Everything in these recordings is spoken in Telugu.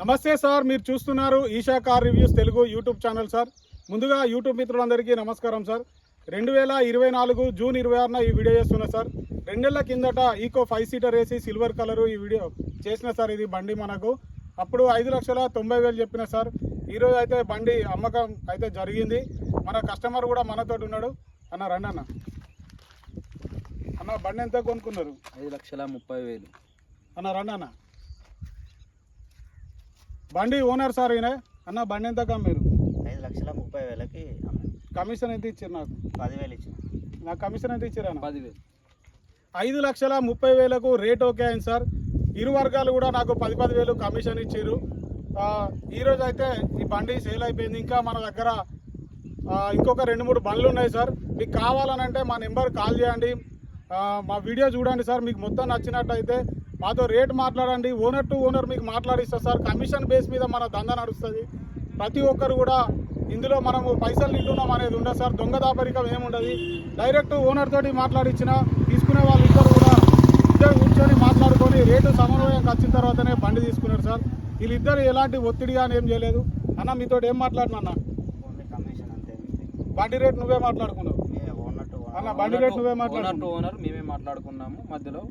నమస్తే సార్ మీరు చూస్తున్నారు Esha car reviews Telugu YouTube channel sir. ముందుగా యూట్యూబ్ మిత్రులందరికీ నమస్కారం సార్. రెండు వేల ఇరవై నాలుగు జూన్ ఇరవై ఆరున ఈ వీడియో చేస్తున్నా సార్. రెండేళ్ళ కిందట ఈకో ఫైవ్ సీటర్ వేసి సిల్వర్ కలరు ఈ వీడియో చేసిన సార్ ఇది బండి మనకు. అప్పుడు ఐదు లక్షల తొంభై వేలు చెప్పిన సార్. ఈరోజు అయితే బండి అమ్మకం అయితే జరిగింది. మన కస్టమర్ కూడా మనతో ఉన్నాడు. అన్న రండి అన్న. అన్న బండి ఎంత కొనుక్కున్నారు? ఐదు లక్షల ముప్పై వేలు. అన్న రండి అన్న. బండి ఓనర్ సార్ ఈయన. అన్న బండి ఎంత మీరు? ఐదు లక్షల ముప్పై వేలకి. కమిషన్ ఎంత ఇచ్చారు నాకు? పదివేలు ఇచ్చిన. నాకు కమిషన్ ఎంత ఇచ్చారు అన్న? పదివేలు. ఐదు లక్షల ముప్పై వేలకు రేట్ ఓకే అయింది సార్. ఇరు వర్గాలు కూడా నాకు పది పది వేలు కమిషన్ ఇచ్చారు ఆ, ఈరోజు అయితే ఈ బండి సేల్ అయిపోయింది. ఇంకా మన దగ్గర ఆ, ఇంకొక రెండు మూడు బండ్లు ఉన్నాయి సార్. మీకు కావాలనంటే మా నెంబర్ కాల్ చేయండి. ఆ, మా వీడియో చూడండి సార్. మీకు మొత్తం నచ్చినట్టయితే మాతో రేట్ మాట్లాడండి. ఓనర్ టు ఓనర్ మీకు మాట్లాడిస్తారు సార్. కమిషన్ బేస్ మీద మన దందా నడుస్తుంది. ప్రతి ఒక్కరు కూడా ఇందులో మనము పైసలు నింటున్నాం అనేది ఉండదు సార్. దొంగ దాపరికం ఏముండదు డైరెక్ట్ ఓనర్ తోటి మాట్లాడించిన తీసుకునే వాళ్ళు ఇద్దరు కూడా ఇద్దరు కూర్చొని మాట్లాడుకొని రేటు సమన్వయం వచ్చిన తర్వాతనే బండి తీసుకున్నారు సార్. వీళ్ళిద్దరు ఎలాంటి ఒత్తిడి కానీ ఏం చేయలేదు. అన్న మీతో ఏం మాట్లాడినా బండి రేట్ నువ్వే మాట్లాడుకున్నావు. అన్న బండి రేట్ నువ్వే మాట్లాడుకున్నాము. మధ్యలో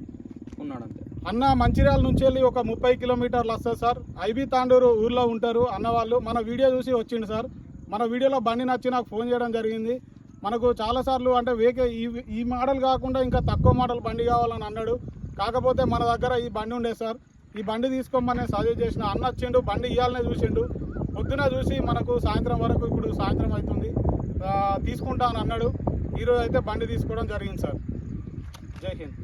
ఉన్నాడు అంతే అన్న మంచిర్యాల నుంచి వెళ్ళి ఒక ముప్పై కిలోమీటర్లు వస్తుంది సార్. ఐబీ తాండూరు ఊర్లో ఉంటారు అన్న వాళ్ళు. మన వీడియో చూసి వచ్చిండు సార్. మన వీడియోలో బండి నచ్చి నాకు ఫోన్ చేయడం జరిగింది. మనకు చాలాసార్లు అంటే వేకే ఈ ఈ మోడల్ కాకుండా ఇంకా తక్కువ మోడల్ బండి కావాలని అన్నాడు. కాకపోతే మన దగ్గర ఈ బండి ఉండే సార్. ఈ బండి తీసుకోమని సజెస్ట్ చేసిన అన్న వచ్చిండు బండి ఇవ్వాలనే చూసిండు. పొద్దున చూసి మనకు సాయంత్రం వరకు ఇప్పుడు సాయంత్రం అవుతుంది. తీసుకుంటా అని అన్నాడు. ఈరోజు అయితే బండి తీసుకోవడం జరిగింది సార్. జై హింద్.